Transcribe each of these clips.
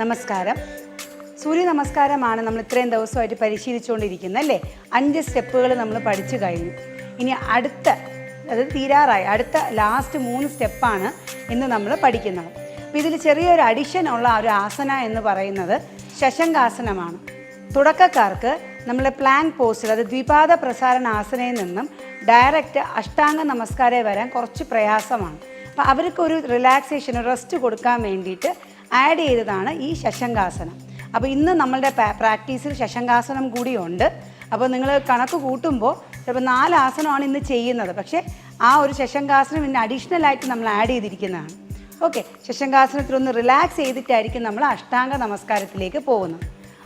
നമസ്കാരം. സൂര്യ നമസ്കാരമാണ് നമ്മൾ ഇത്രയും ദിവസമായിട്ട് പരിശീലിച്ചുകൊണ്ടിരിക്കുന്നത് അല്ലേ? അഞ്ച് സ്റ്റെപ്പുകൾ നമ്മൾ പഠിച്ചു കഴിഞ്ഞു. ഇനി അടുത്ത അത് തീരാറായി. അടുത്ത ലാസ്റ്റ് മൂന്ന് സ്റ്റെപ്പാണ് ഇന്ന് നമ്മൾ പഠിക്കുന്നത്. അപ്പോൾ ഇതിൽ ചെറിയൊരു അഡിഷൻ ഉള്ള ഒരു ആസന എന്ന് പറയുന്നത് ശശങ്കാസനമാണ്. തുടക്കക്കാർക്ക് നമ്മളെ പ്ലാങ്ക് പോസ്റ്റിൽ അത് ദ്വിപാദ പ്രസാരണ ആസനയിൽ നിന്നും ഡയറക്റ്റ് അഷ്ടാംഗ നമസ്കാരം വരാൻ കുറച്ച് പ്രയാസമാണ്. അപ്പോൾ അവർക്കൊരു റിലാക്സേഷൻ റെസ്റ്റ് കൊടുക്കാൻ വേണ്ടിയിട്ട് ആഡ് ചെയ്തതാണ് ഈ ശശങ്കാസനം. അപ്പോൾ ഇന്ന് നമ്മളുടെ പ്രാക്ടീസിൽ ശശങ്കാസനം കൂടിയുണ്ട്. അപ്പോൾ നിങ്ങൾ കണക്ക് കൂട്ടുമ്പോൾ ചിലപ്പോൾ നാല് ആസനമാണ് ഇന്ന് ചെയ്യുന്നത്. പക്ഷേ ആ ഒരു ശശങ്കാസനം ഇന്ന് അഡീഷണൽ ആയിട്ട് നമ്മൾ ആഡ് ചെയ്തിരിക്കുന്നതാണ്. ഓക്കെ ശശങ്കാസനത്തിൽ ഒന്ന് റിലാക്സ് ചെയ്തിട്ടായിരിക്കും നമ്മൾ അഷ്ടാംഗ നമസ്കാരത്തിലേക്ക് പോകുന്നത്.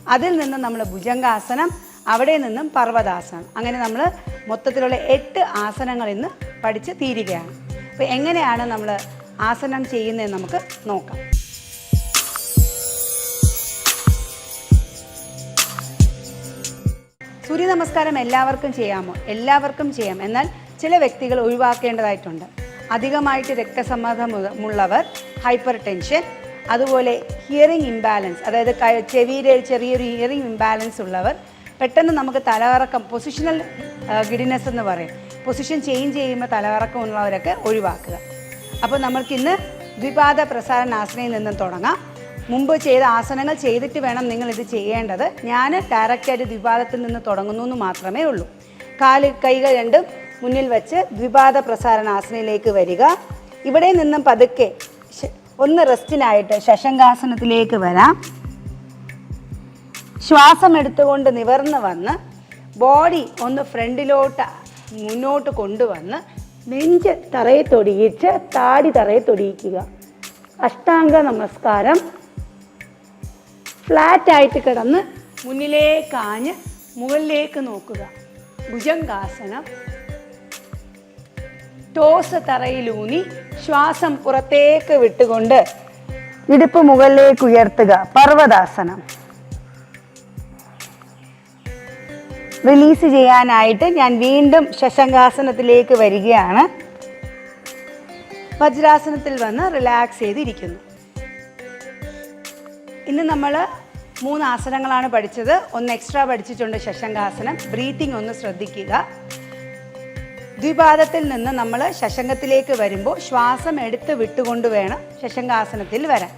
അതിൽ നിന്ന് നമ്മൾ ഭുജംഗാസനം അവിടെ നിന്നും പർവതാസനം. അങ്ങനെ നമ്മൾ മൊത്തത്തിലുള്ള എട്ട് ആസനങ്ങൾ ഇന്ന് പഠിച്ച് തീരുകയാണ്. അപ്പോൾ എങ്ങനെയാണ് നമ്മൾ ആസനം ചെയ്യുന്നതെന്ന് നമുക്ക് നോക്കാം. സൂര്യ നമസ്കാരം എല്ലാവർക്കും ചെയ്യാമോ? എല്ലാവർക്കും ചെയ്യാം. എന്നാൽ ചില വ്യക്തികൾ ഒഴിവാക്കേണ്ടതായിട്ടുണ്ട്. അധികമായിട്ട് രക്തസമ്മർദ്ദമുള്ളവർ ഹൈപ്പർ ടെൻഷൻ അതുപോലെ ഹിയറിംഗ് ഇംബാലൻസ് അതായത് ചെവിയിലെ ചെറിയൊരു ഹിയറിംഗ് ഇംബാലൻസ് ഉള്ളവർ പെട്ടെന്ന് നമുക്ക് തലകറക്കം പൊസിഷണൽ ഗിഡിനെസ് എന്ന് പറയും. പൊസിഷൻ ചേഞ്ച് ചെയ്യുമ്പോൾ തലകറക്കം ഉള്ളവരൊക്കെ ഒഴിവാക്കുക. അപ്പോൾ നമ്മൾക്കിന്ന് ദ്വിപാദ പ്രസാരണാസനയിൽ നിന്നും തുടങ്ങാം. മുമ്പ് ചെയ്ത ആസനങ്ങൾ ചെയ്തിട്ട് വേണം നിങ്ങൾ ഇത് ചെയ്യേണ്ടത്. ഞാൻ ഡയറക്റ്റായിട്ട് ദ്വിപാദത്തിൽ നിന്ന് തുടങ്ങുന്നു എന്ന് മാത്രമേ ഉള്ളൂ. കാൽ കൈകൾ രണ്ടും മുന്നിൽ വെച്ച് ദ്വിപാദ പ്രസാരണ ആസനയിലേക്ക് വരിക. ഇവിടെ നിന്നും പതുക്കെ ഒന്ന് റെസ്റ്റിനായിട്ട് ശശങ്കാസനത്തിലേക്ക് വരാം. ശ്വാസം എടുത്തുകൊണ്ട് നിവർന്ന് വന്ന് ബോഡി ഒന്ന് ഫ്രണ്ടിലോട്ട് മുന്നോട്ട് കൊണ്ടുവന്ന് നെഞ്ച് തറയെ തൊടിയിച്ച് താടി തറയെ തൊടിയിക്കുക. അഷ്ടാംഗ നമസ്കാരം. ഫ്ലാറ്റ് ആയിട്ട് കിടന്ന് മുന്നിലേക്ക് ആഞ്ഞ് മുകളിലേക്ക് നോക്കുക. ഭുജങ്കാസനം ടോസ് തറയിലൂന്നി ശ്വാസം പുറത്തേക്ക് വിട്ടുകൊണ്ട് ഇടുപ്പ് മുകളിലേക്ക് ഉയർത്തുക. പർവതാസനം. റിലീസ് ചെയ്യാനായിട്ട് ഞാൻ വീണ്ടും ശശങ്കാസനത്തിലേക്ക് വരികയാണ്. വജ്രാസനത്തിൽ വന്ന് റിലാക്സ് ചെയ്തിരിക്കുന്നു. ഇന്ന് നമ്മൾ മൂന്ന് ആസനങ്ങളാണ് പഠിച്ചത്. ഒന്ന് എക്സ്ട്രാ പഠിച്ചിട്ടുണ്ട് ശശങ്കാസനം ബ്രീത്തിങ് ഒന്ന് ശ്രദ്ധിക്കുക. ദ്വിപാദത്തിൽ നിന്ന് നമ്മൾ ശശങ്കത്തിലേക്ക് വരുമ്പോൾ ശ്വാസം എടുത്ത് വിട്ടുകൊണ്ട് വേണം ശശങ്കാസനത്തിൽ വരാൻ.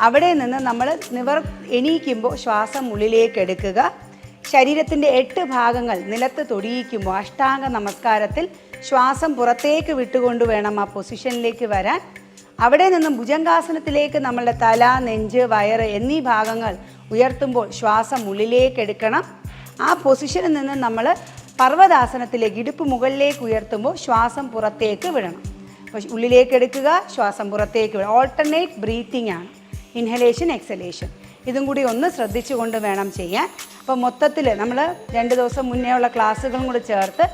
അവിടെ നിന്ന് നമ്മൾ നിവർ എണീക്കുമ്പോൾ ശ്വാസം ഉള്ളിലേക്ക് എടുക്കുക. ശരീരത്തിന്റെ എട്ട് ഭാഗങ്ങൾ നിലത്ത് തൊടിയിക്കുമ്പോൾ അഷ്ടാംഗ നമസ്കാരത്തിൽ ശ്വാസം പുറത്തേക്ക് വിട്ടുകൊണ്ട് വേണം ആ പൊസിഷനിലേക്ക് വരാൻ. അവിടെ നിന്നും ഭുജങ്കാസനത്തിലേക്ക് നമ്മളുടെ തല നെഞ്ച് വയറ് എന്നീ ഭാഗങ്ങൾ ഉയർത്തുമ്പോൾ ശ്വാസം ഉള്ളിലേക്ക് എടുക്കണം. ആ പൊസിഷനിൽ നിന്ന് നമ്മൾ പർവതാസനത്തിലേക്ക് ഇടുപ്പ് മുകളിലേക്ക് ഉയർത്തുമ്പോൾ ശ്വാസം പുറത്തേക്ക് വിടണം. അപ്പോൾ ഉള്ളിലേക്ക് എടുക്കുക ശ്വാസം പുറത്തേക്ക് വിടുക ഓൾട്ടർനേറ്റ് ബ്രീത്തിങ് ആണ്. ഇൻഹലേഷൻ എക്സലേഷൻ ഇതും കൂടി ഒന്ന് ശ്രദ്ധിച്ചുകൊണ്ട് വേണം ചെയ്യാൻ. അപ്പോൾ മൊത്തത്തിൽ നമ്മൾ രണ്ട് ദിവസം മുന്നേ ഉള്ള ക്ലാസ്സുകളും കൂടി ചേർത്ത്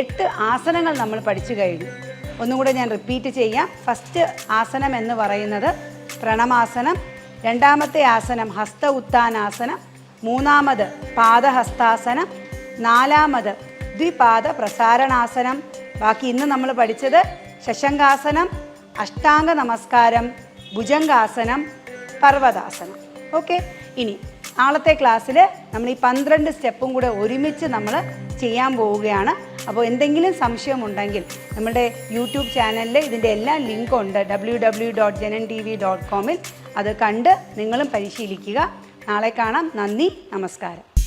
എട്ട് ആസനങ്ങൾ നമ്മൾ പഠിച്ചു കഴിഞ്ഞു. ഒന്നും കൂടെ ഞാൻ റിപ്പീറ്റ് ചെയ്യാം. ഫസ്റ്റ് ആസനം എന്ന് പറയുന്നത് പ്രണമാസനം രണ്ടാമത്തെ ആസനം ഹസ്ത ഉത്താനാസനം മൂന്നാമത് പാദഹസ്താസനം നാലാമത് ദ്വിപാദ പ്രസാരണാസനം ബാക്കി ഇന്ന് നമ്മൾ പഠിച്ചത് ശശങ്കാസനം അഷ്ടാംഗ നമസ്കാരം ഭുജംഗാസനം പർവതാസനം. ഓക്കെ ഇനി നാളത്തെ ക്ലാസ്സിൽ നമ്മൾ ഈ പന്ത്രണ്ട് സ്റ്റെപ്പും കൂടെ ഒരുമിച്ച് നമ്മൾ ചെയ്യാൻ പോവുകയാണ്. അപ്പോൾ എന്തെങ്കിലും സംശയമുണ്ടെങ്കിൽ നമ്മുടെ യൂട്യൂബ് ചാനലിൽ ഇതിന്റെ എല്ലാ ലിങ്കും ഉണ്ട് W W dot Janam T V dot കോമിൽ അത് കണ്ട് നിങ്ങളും പരിശീലിക്കുക. നാളെ കാണാം. നന്ദി. നമസ്കാരം.